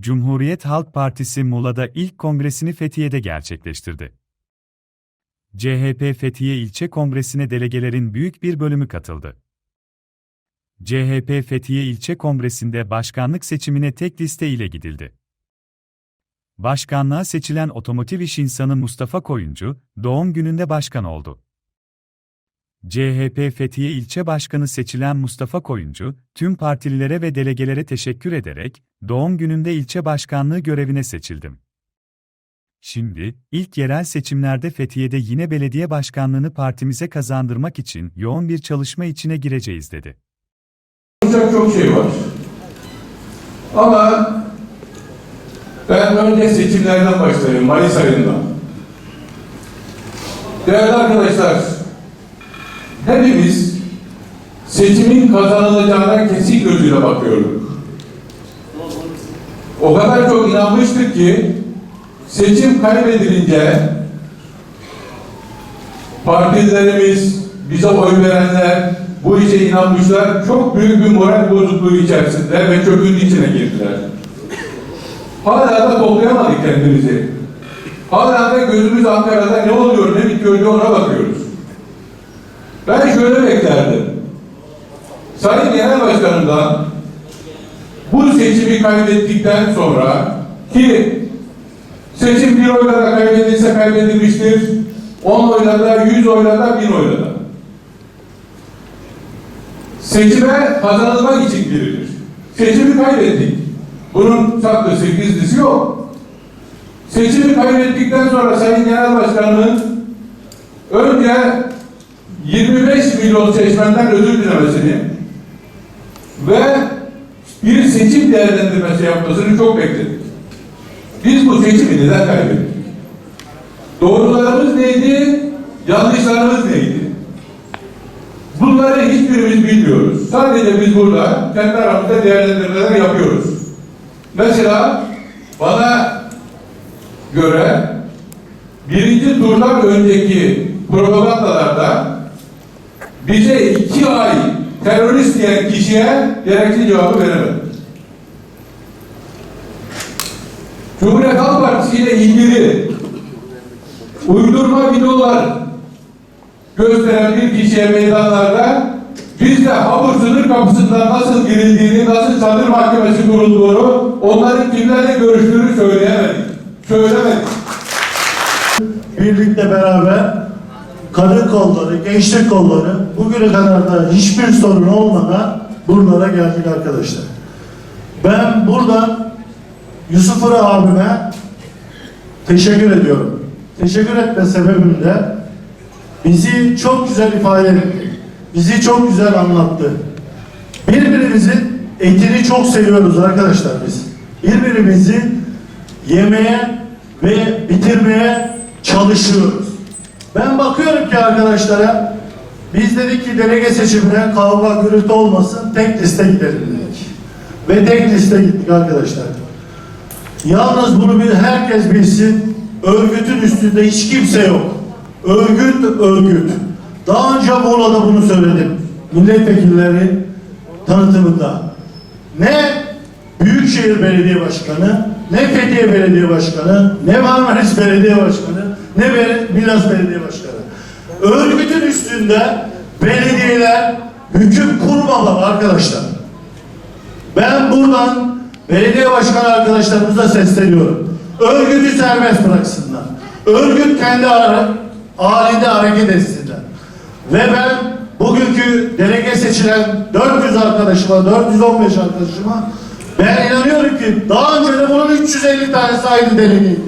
Cumhuriyet Halk Partisi Muğla'da ilk kongresini Fethiye'de gerçekleştirdi. CHP Fethiye İlçe Kongresi'ne delegelerin büyük bir bölümü katıldı. CHP Fethiye İlçe Kongresi'nde başkanlık seçimine tek liste ile gidildi. Başkanlığa seçilen otomotiv iş insanı Mustafa Koyuncu, doğum gününde başkan oldu. CHP Fethiye İlçe Başkanı seçilen Mustafa Koyuncu, tüm partililere ve delegelere teşekkür ederek, doğum gününde ilçe başkanlığı görevine seçildim. Şimdi, ilk yerel seçimlerde Fethiye'de yine belediye başkanlığını partimize kazandırmak için yoğun bir çalışma içine gireceğiz dedi. Konuşacak çok şey var. Ama ben önce seçimlerden başlayayım, Mayıs ayından. Değerli arkadaşlar, hepimiz seçimin kazanılacağına kesin gözüyle bakıyorduk. O kadar çok inanmıştık ki seçim kaybedilince partilerimiz, bize oy verenler, bu işe inanmışlar, çok büyük bir moral bozukluğu içerisinde ve çöküntü içine girdiler. Hala da toplayamadık kendimizi. Hala da gözümüz Ankara'da ne oluyor, ne bitiyor diye ona bakıyoruz. Ben şöyle beklerdim. Sayın Genel Başkanım'dan bu seçimi kaybettikten sonra ki seçim bir oyla da kaybedilse kaybedilmiştir, 10 oyla da, 100 oyla da, 1000 oyla da. Seçime kazanılmak için girilir. Seçimi kaybettik. Bunun saklısı, gizlisi yok. Seçimi kaybettikten sonra Sayın Genel Başkanımın önce 25 milyon seçmenden özür dilemesini ve bir seçim değerlendirmesi yapmasını çok bekledik. Biz bu seçimi neden kaybettik? Doğrularımız neydi? Yanlışlarımız neydi? Bunları hiçbirimiz bilmiyoruz. Sadece biz burada kendi aramızda değerlendirmeler yapıyoruz. Mesela bana göre birinci turdan önceki propagandalarda bize iki ay terörist diyen kişiye gerekli cevabı veremedi. Cumhuriyet Halk Partisi ile ilgili uydurma videolar gösteren bir kişiye meydanlarda biz de Habur sınır kapısından nasıl girildiğini, nasıl çadır mahkemesi kurulduğunu, onların kimlerle görüştüğünü söyleyemedik. Söylemedik. birlikte beraber kadın kolları, gençlik kolları bugüne kadar da hiçbir sorun olmadan buralara geldik arkadaşlar. Ben buradan Yusuf Ura abime teşekkür ediyorum. Teşekkür etme sebebim de bizi çok güzel ifade etti. Bizi çok güzel anlattı. Birbirimizin etini çok seviyoruz arkadaşlar biz. Birbirimizi yemeye ve bitirmeye çalışıyoruz. Ben bakıyorum ki arkadaşlara biz dedik ki delege seçimine kavga gürültü olmasın tek liste gidelim dedik. Ve tek liste gittik arkadaşlar. Yalnız bunu bir herkes bilsin. Örgütün üstünde hiç kimse yok. Örgüt örgüt. Daha önce Muğla'da bunu söyledim. Milletvekilleri tanıtımında. Ne Büyükşehir Belediye Başkanı, ne Fethiye Belediye Başkanı, ne Marmaris Belediye Başkanı, ne Milas Belediye Başkanı. Örgütün üstünde belediyeler hüküm kurmamalı arkadaşlar. Ben buradan belediye başkanı arkadaşlarımıza sesleniyorum. Örgütü serbest bıraksınlar. Örgüt kendi ara- halinde hareket etsinler. Ve ben bugünkü delege seçilen 400 arkadaşıma, 415 arkadaşıma ben inanıyorum ki daha önce de bunun 350 tanesi aynı delegeydi.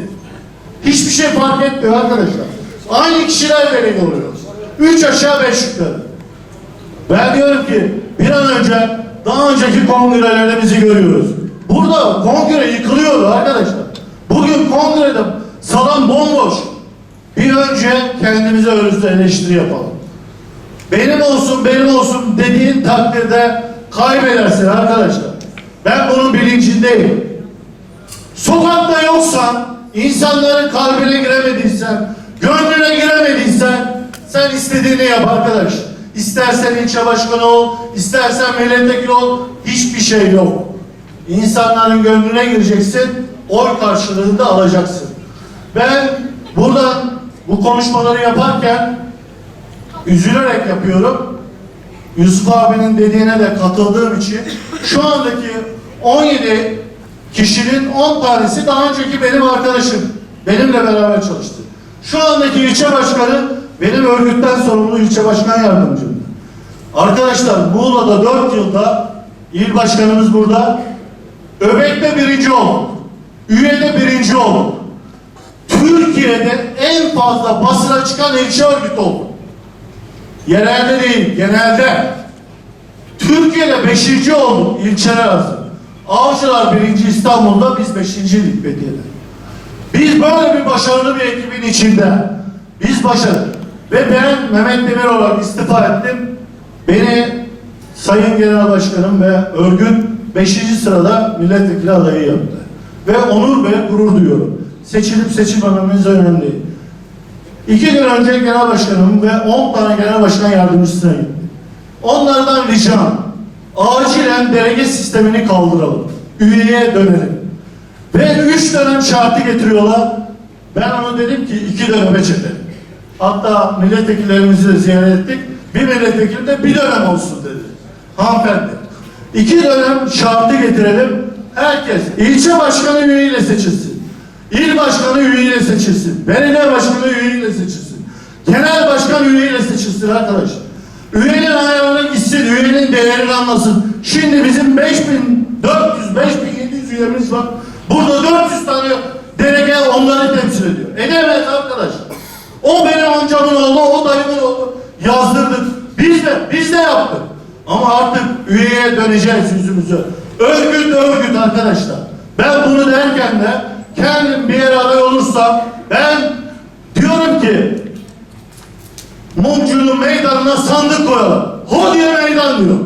Hiçbir şey fark etmiyor arkadaşlar. Aynı kişiler delege oluyor. Üç aşağı beş yukarı. Ben diyorum ki bir an önce daha önceki kongrelerde bizi görüyoruz. Burada kongre yıkılıyordu arkadaşlar. Bugün kongrede salon bomboş. Bir önce kendimize özgü eleştiri yapalım. Benim olsun benim olsun dediğin takdirde kaybedersin arkadaşlar. Ben bunun bilincindeyim. Sokakta yoksan, insanların kalbine giremediysen, gönlüne giremediysen sen istediğini yap arkadaş. İstersen ilçe başkanı ol, istersen milletvekili ol, hiçbir şey yok. İnsanların gönlüne gireceksin, oy karşılığında da alacaksın. Ben buradan bu konuşmaları yaparken üzülerek yapıyorum. Yusuf abinin dediğine de katıldığım için şu andaki 17 kişinin 10 tanesi daha önceki benim arkadaşım. Benimle beraber çalıştı. Şu andaki ilçe başkanı benim örgütten sorumlu ilçe başkan yardımcım. Arkadaşlar Muğla'da 4 yılda il başkanımız burada. Öbek'te birinci olduk. Üye'de birinci olduk. Türkiye'de en fazla basına çıkan ilçe örgüt olduk. Yerelde değil, genelde. Türkiye'de beşinci olduk ilçeler arası. Avcılar birinci İstanbul'da, biz beşinciydik Fethiye'de. Biz böyle bir başarılı bir ekibin içinde, biz başardık. Ve ben Mehmet Demir olarak istifa ettim. Beni Sayın Genel Başkanım ve örgüt 5. sırada milletvekili adayı yaptı. Ve onur ve gurur duyuyorum. Seçilip seçilmememiz önemli. İki gün önce genel başkanım ve 10 tane genel başkan yardımcısına gittim. Onlardan ricam acilen delege sistemini kaldıralım. Üyeye dönelim. Ve üç dönem şartı getiriyorlar. Ben ona dedim ki iki döneme çekelim. Hatta milletvekillerimizi de ziyaret ettik. Bir milletvekili de bir dönem olsun dedi. Hanımefendi. İki dönem şartı getirelim. Herkes ilçe başkanı üyeyle seçilsin. İl başkanı üyeyle seçilsin. Belediye başkanı üyeyle seçilsin. Genel başkan üyeyle seçilsin arkadaş. Üyenin ayağına gitsin, üyenin değerini anlasın. Şimdi bizim 5400, 5700 üyemiz var. Burada 400 tane delege onları temsil ediyor. Edemez arkadaş. O benim amcamın oğlu, o dayımın oğlu. Yazdırdık. Biz de, biz de yaptık. Ama artık üyeye döneceğiz yüzümüzü. Örgüt örgüt arkadaşlar. Ben bunu derken de kendim bir yere aday olursam ben diyorum ki Mumcu'nun meydanına sandık koyalım. Ho diye meydan diyor.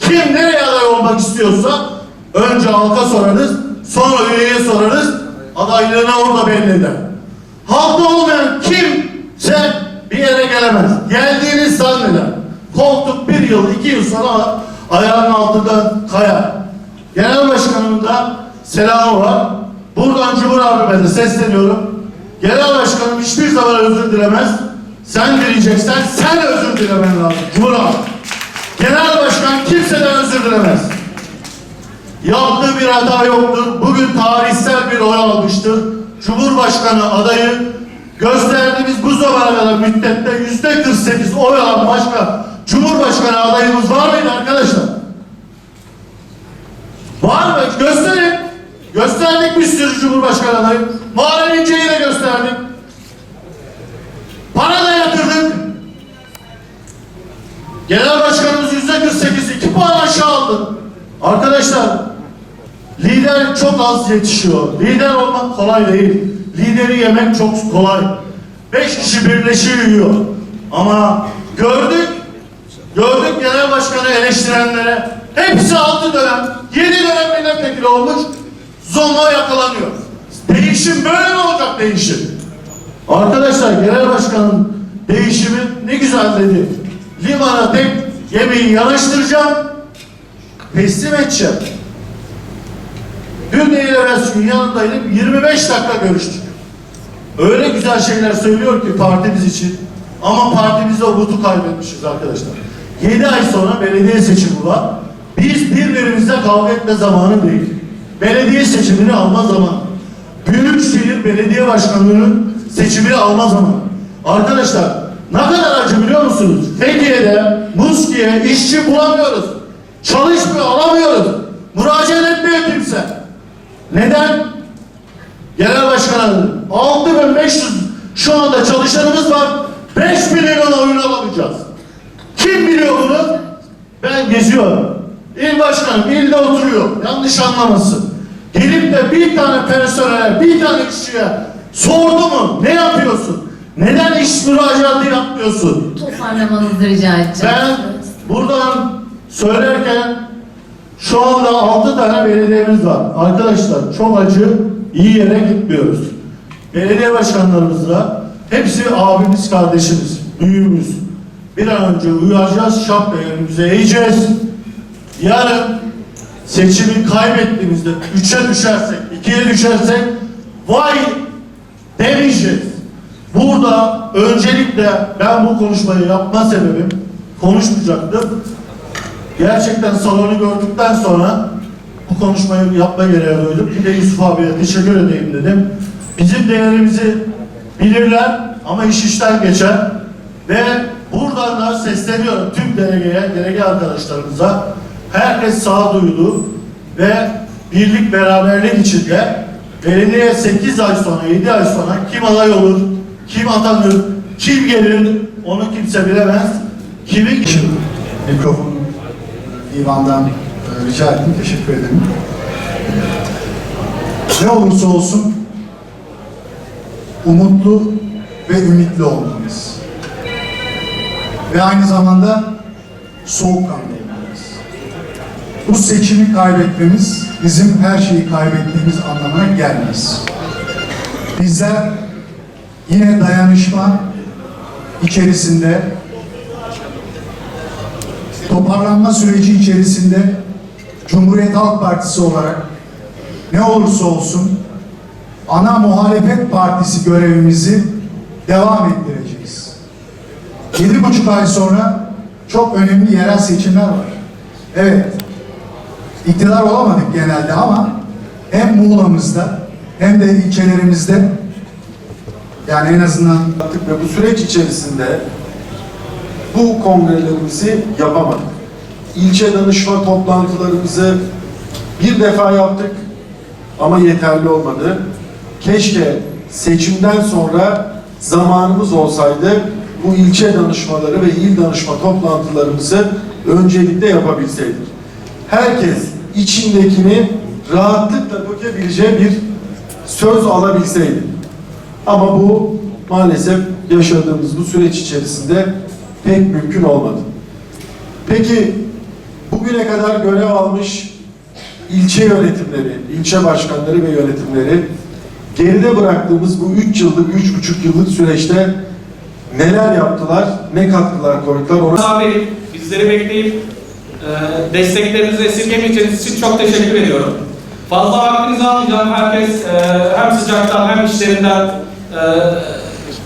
Kim nereye aday olmak istiyorsa önce halka sorarız, sonra üyeye sorarız, adaylığını orada belli eder. Halkta olmayan kimse bir yere gelemez. Geldiğiniz zanneder. Koltuk bir yıl, iki yıl sonra ayağının altında kayar. Genel başkanımın da selamı var. Buradan Cumhur abime de sesleniyorum. Genel başkanım hiçbir zaman özür dilemez. Sen dileyeceksen sen özür dilemen lazım. Abi. Genel başkan kimseden özür dilemez. Yaptığı bir hata yoktur. Bugün tarihsel bir oy almıştır. Cumhurbaşkanı adayı gösterdiğimiz bu zamana kadar müddette yüzde 48 oy alan başka Cumhurbaşkanı adayımız var mıydı arkadaşlar? Var mı? Gösterin. Gösterdik bir sürü Cumhurbaşkanı adayı. Muharrem İnce'yi de gösterdik. Para da yatırdık. Genel başkanımız yüzde 48, iki puan aşağı aldı. Arkadaşlar, lider çok az yetişiyor. Lider olmak kolay değil. Lideri yemek çok kolay. Beş kişi birleşiyor. Ama gördük, gördük genel başkanı eleştirenlere. Hepsi altı dönem, yedi dönem milletvekili olmuş. Zonla yakalanıyor. Değişim böyle mi olacak değişim? Arkadaşlar genel başkanın değişimi ne güzel dedi. Limana tek gemiyi yanaştıracağım, teslim edeceğim. Dün evvelsi gün yanındaydım, 25 dakika görüştük. Öyle güzel şeyler söylüyor ki partimiz için. Ama partimizde umudu kaybetmişiz arkadaşlar. 7 ay sonra belediye seçimi var. Biz birbirimizle kavga etme zamanı değil. Belediye seçimini alma zamanı. Büyükşehir Belediye Başkanlığı'nın seçimini alma zamanı. Arkadaşlar ne kadar acı biliyor musunuz? Fethiye'de Muski'ye işçi bulamıyoruz. Çalışmıyor, alamıyoruz. Müracaat etmiyor kimse. Neden? Genel Başkanım 6500 şu anda çalışanımız var. 5 milyon oyun alamayacağız. Kim biliyor bunu? Ben geziyorum. İl başkanım ilde oturuyor. Yanlış anlamasın. Gelip de bir tane personele, bir tane işçiye sordu mu? Ne yapıyorsun? Neden iş müracaatı yapmıyorsun? Toparlamanızı rica edeceğim. Ben buradan söylerken şu anda altı tane belediyemiz var. Arkadaşlar çok acı, iyi yere gitmiyoruz. Belediye başkanlarımızla hepsi abimiz, kardeşimiz, büyüğümüz. Bir an önce uyaracağız, şapkayı önümüze eğeceğiz. Yarın seçimi kaybettiğimizde üçe düşersek, ikiye düşersek vay demeyeceğiz. Burada öncelikle ben bu konuşmayı yapma sebebim konuşmayacaktım. Gerçekten salonu gördükten sonra bu konuşmayı yapma gereği duydum. Bir de Yusuf abiye teşekkür edeyim dedim. Bizim değerimizi bilirler ama iş işten geçer. Ve buradan da sesleniyorum tüm delegeye, delege arkadaşlarımıza. Herkes sağduyulu ve birlik beraberlik içinde belediye 8 ay sonra, 7 ay sonra kim aday olur, kim atanır, kim gelir onu kimse bilemez. Kimin mikrofonu divandan e, rica ettim. Teşekkür ederim. Ne olursa olsun umutlu ve ümitli olmalıyız. Ve aynı zamanda soğukkanlı. Bu seçimi kaybetmemiz bizim her şeyi kaybettiğimiz anlamına gelmez. Bizler yine dayanışma içerisinde toparlanma süreci içerisinde Cumhuriyet Halk Partisi olarak ne olursa olsun ana muhalefet partisi görevimizi devam ettireceğiz. Yedi buçuk ay sonra çok önemli yerel seçimler var. Evet, iktidar olamadık genelde ama hem Muğla'mızda hem de ilçelerimizde yani en azından yaptık ve bu süreç içerisinde bu kongrelerimizi yapamadık. İlçe danışma toplantılarımızı bir defa yaptık ama yeterli olmadı. Keşke seçimden sonra zamanımız olsaydı bu ilçe danışmaları ve il danışma toplantılarımızı öncelikle yapabilseydik. Herkes içindekini rahatlıkla dökebileceği bir söz alabilseydi. Ama bu maalesef yaşadığımız bu süreç içerisinde pek mümkün olmadı. Peki bugüne kadar görev almış ilçe yönetimleri, ilçe başkanları ve yönetimleri geride bıraktığımız bu üç yıllık, üç buçuk yıllık süreçte neler yaptılar, ne katkılar koydular onu Abi bizleri bekleyip e, desteklerinizi esirgemeyeceğiniz için çok teşekkür ediyorum. Fazla vaktinizi almayacağım. Herkes e, hem sıcaktan hem işlerinden e,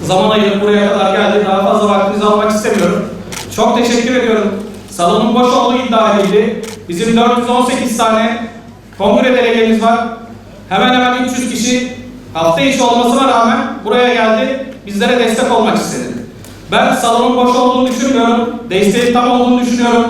zaman ayırıp buraya kadar geldi. Daha fazla vaktinizi almak istemiyorum. Çok teşekkür ediyorum. Salonun boş olduğu iddia edildi. Bizim 418 tane kongre delegemiz var. Hemen hemen 300 kişi hafta içi olmasına rağmen buraya geldi. Bizlere destek olmak istedi. Ben salonun boş olduğunu düşünmüyorum. Desteğin tam olduğunu düşünüyorum.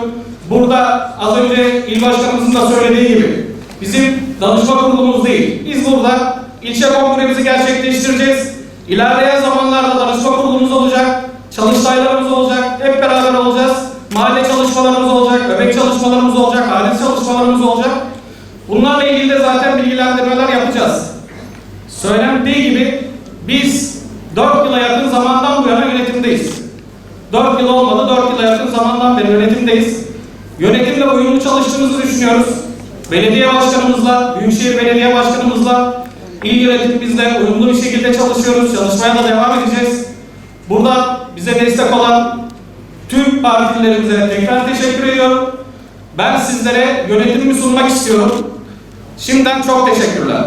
Burada az önce il başkanımızın da söylediği gibi bizim danışma kurulumuz değil. Biz burada ilçe kongremizi gerçekleştireceğiz. İlerleyen zamanlarda danışma kurulumuz olacak. Çalıştaylarımız olacak. Hep beraber olacağız. Mahalle çalışmalarımız olacak. Bebek çalışmalarımız olacak. Aile çalışmalarımız olacak. Bunlarla ilgili de zaten bilgilendirmeler yapacağız. Söylendiği gibi biz 4 yıla yakın zamandan bu yana yönetimdeyiz. 4 yıl olmadı, 4 yıla yakın zamandan beri yönetimdeyiz. Çalıştığımızı düşünüyoruz. Belediye başkanımızla, Büyükşehir Belediye Başkanımızla, il yönetimimizle uyumlu bir şekilde çalışıyoruz. Çalışmaya da devam edeceğiz. Buradan bize destek olan tüm partilerimize tekrar teşekkür ediyorum. Ben sizlere yönetimimi sunmak istiyorum. Şimdiden çok teşekkürler.